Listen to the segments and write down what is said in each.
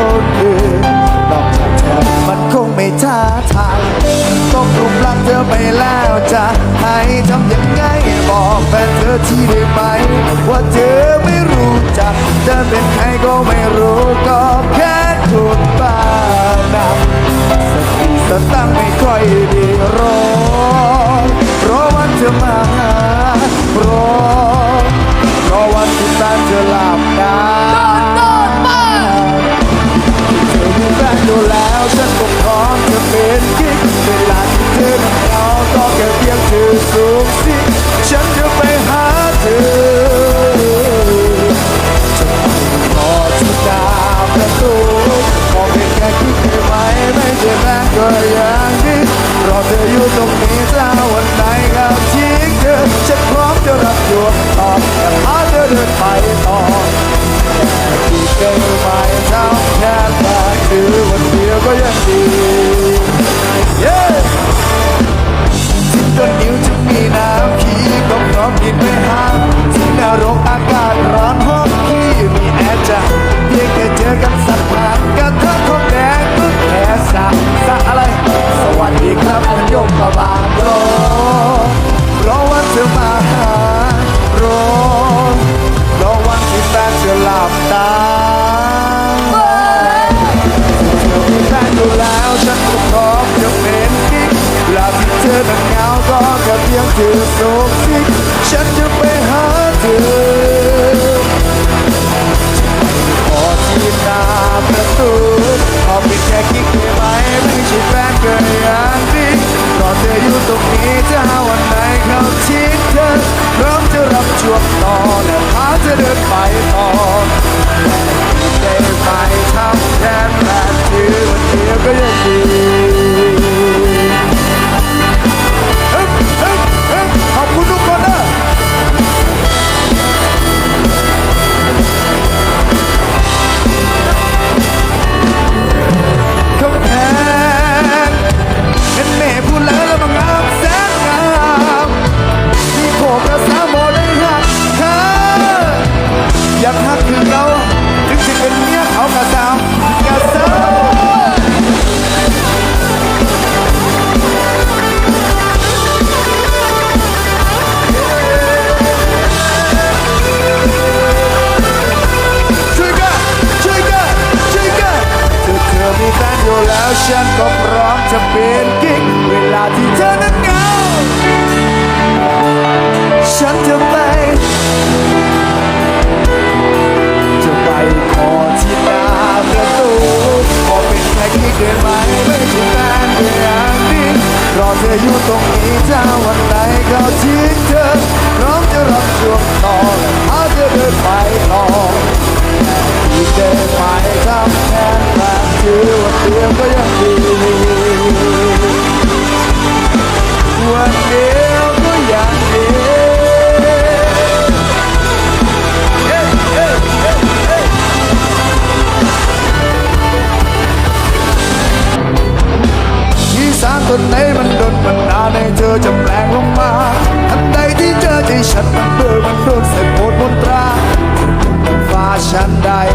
คนอื่นนอกจากเธอมันคงไม่ท้าทายต้องกลุ่มรักเธอไปแล้วจะให้ทำยังไงบอกแฟนเธอที่ได้ไหม ว่าเธอไม่รู้จักเธอเป็นใครก็ไม่รู้ก็แค่ถูกบ้านะสติสตังไม่ค่อยดีรอรอวันเธอมาหารอรอวันที่ตาเธอหลับตาาเธอเดินไปต่อที่เกิดมาทำแค่แค่คือวันเดียวก็ยังดี Yeah ถึงต้นนิ้วจะมีน้ำขี้ก็พร้อมกินไม่ห้ามถึงนรกอากาศร้อนห้องขี้มีแอร์จ้ะเพียงแค่เจอกันสักพักกันทั้งคนแดงก็แค่สักสักอะไร สวัสดีครับมันยกมาบางรอ จะรับช่วงต่อและพาเธอเดินไปต่อ ก็พร้อมจะเป็นกิ๊กเวลาที่เธอนั้นเหงาฉันจะไป จะไปขอที่หน้าประตูขอเป็นแค่คิดได้ไหมไม่ใช่แฟนเพียงนี้รอเธออยู่ตรงนี้ถ้าวันไหนเขาทิ้งเธอพร้อมจะรับช่วงต่อและพาเธอเดินไปต่อที่เดินไปทำแทนแบบที่วันเดียวก็ยัง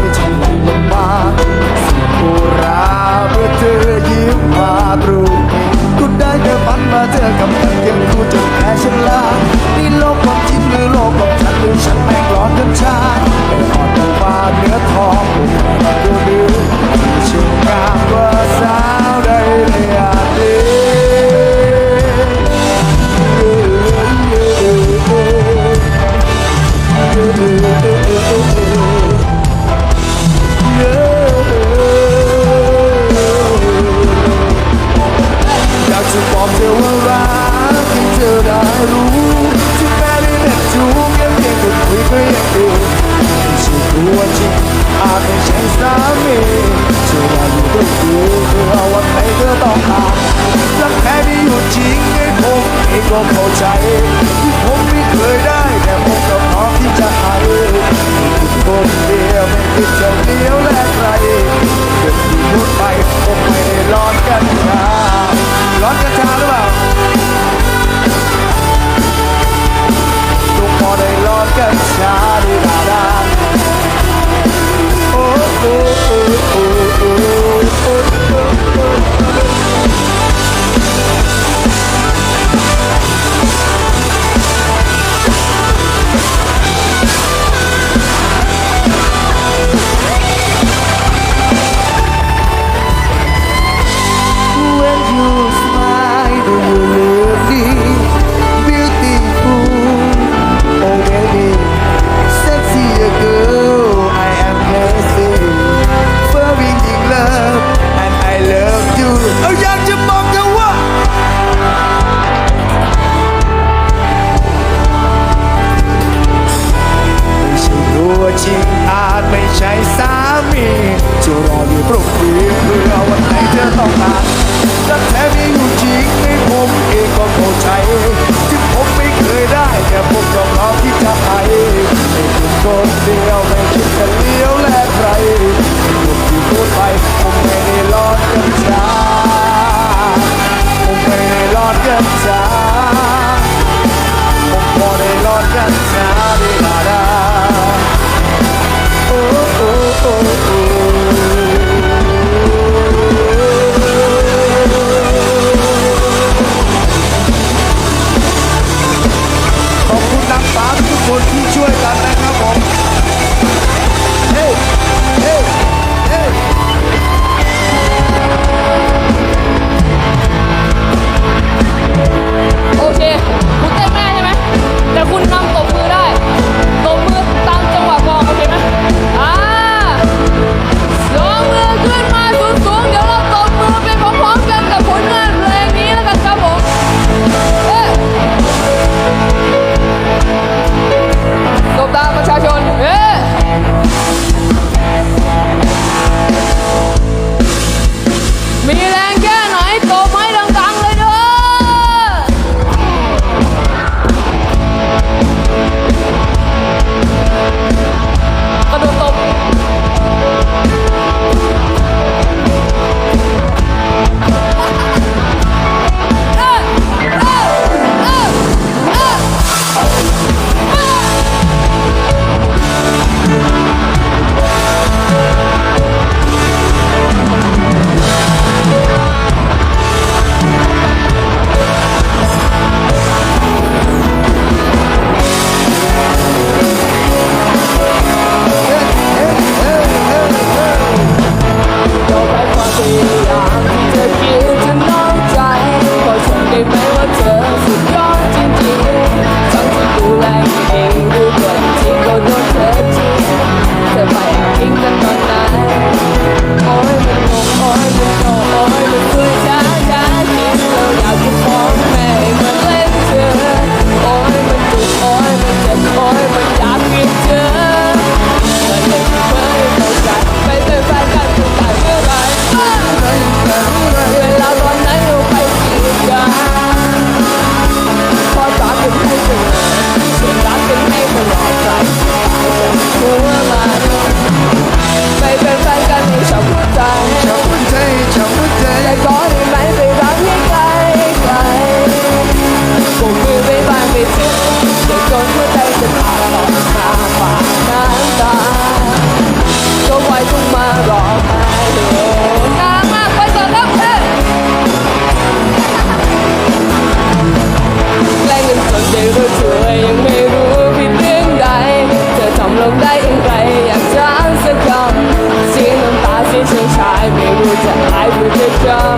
นได้ทำลงมาสิบุราเพื่อเธอยิ้มมาตรงนี้คุณได้แค่ฝันมาเจอกับมันเพียงคุณจะแพ้ฉันลานี่โลกความจริงหรือโลกของฉันหรือฉันแม่งร้อนกันชาเป็นอ่อนลงมาเนื้อทองดูดูาย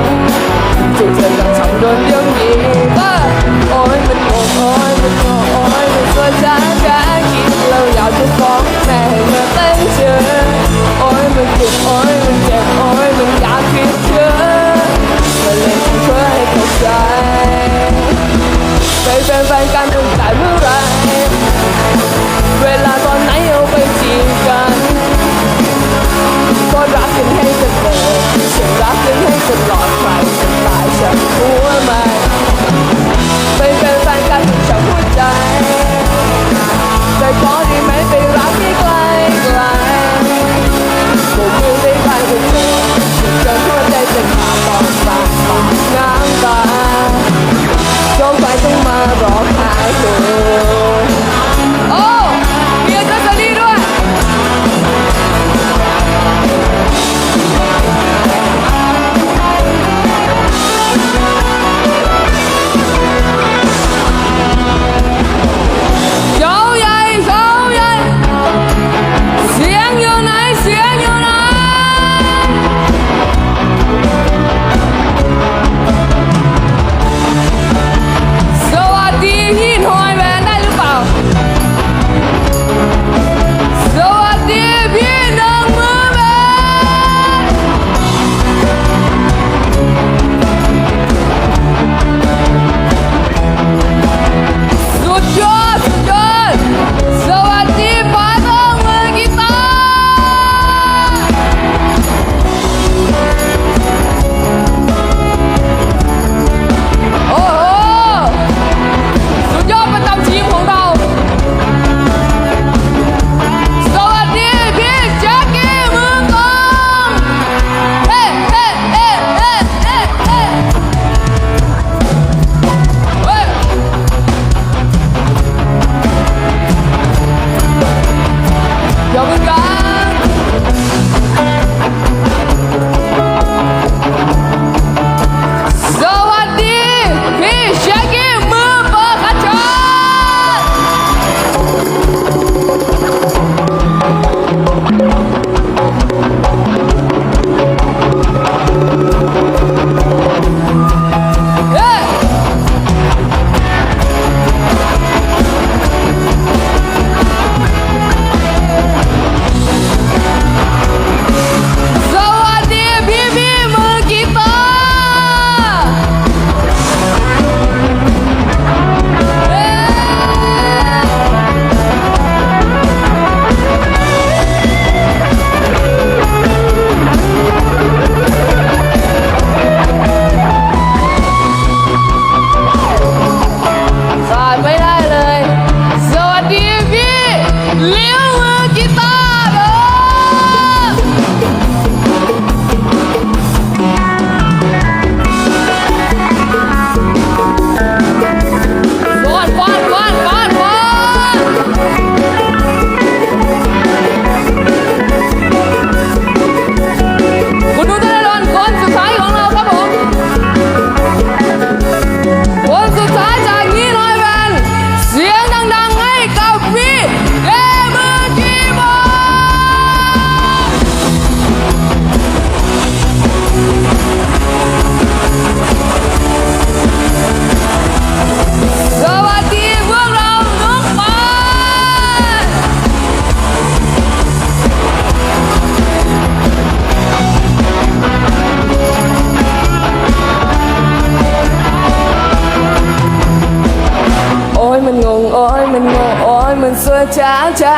จ้า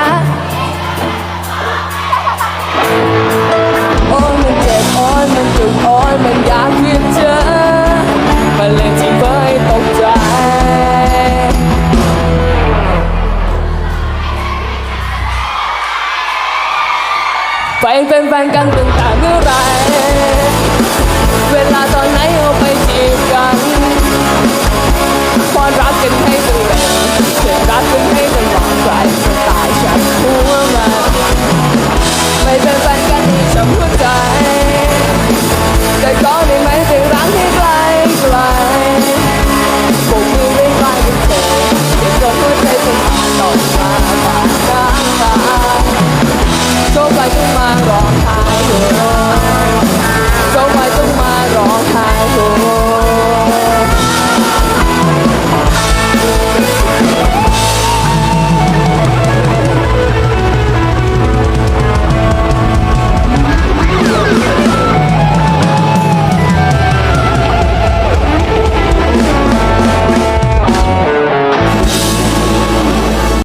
โอ้ยมันเจ็บโอ้ยมันจุกโอ้ยมันอยากคิดเจอมันเลยที่เคยตกใจไปเป็นแฟนกันตั้งแต่เมื่อไหรเวลาตอนไหนเอาไปจีบกัน รักกันให้เป็นหวังใครตายฉันหัวมันไม่เป็นแฟนกันให้ช้ำหัวใจแต่ก็ไม่ไหมไปรักที่ไกลไกล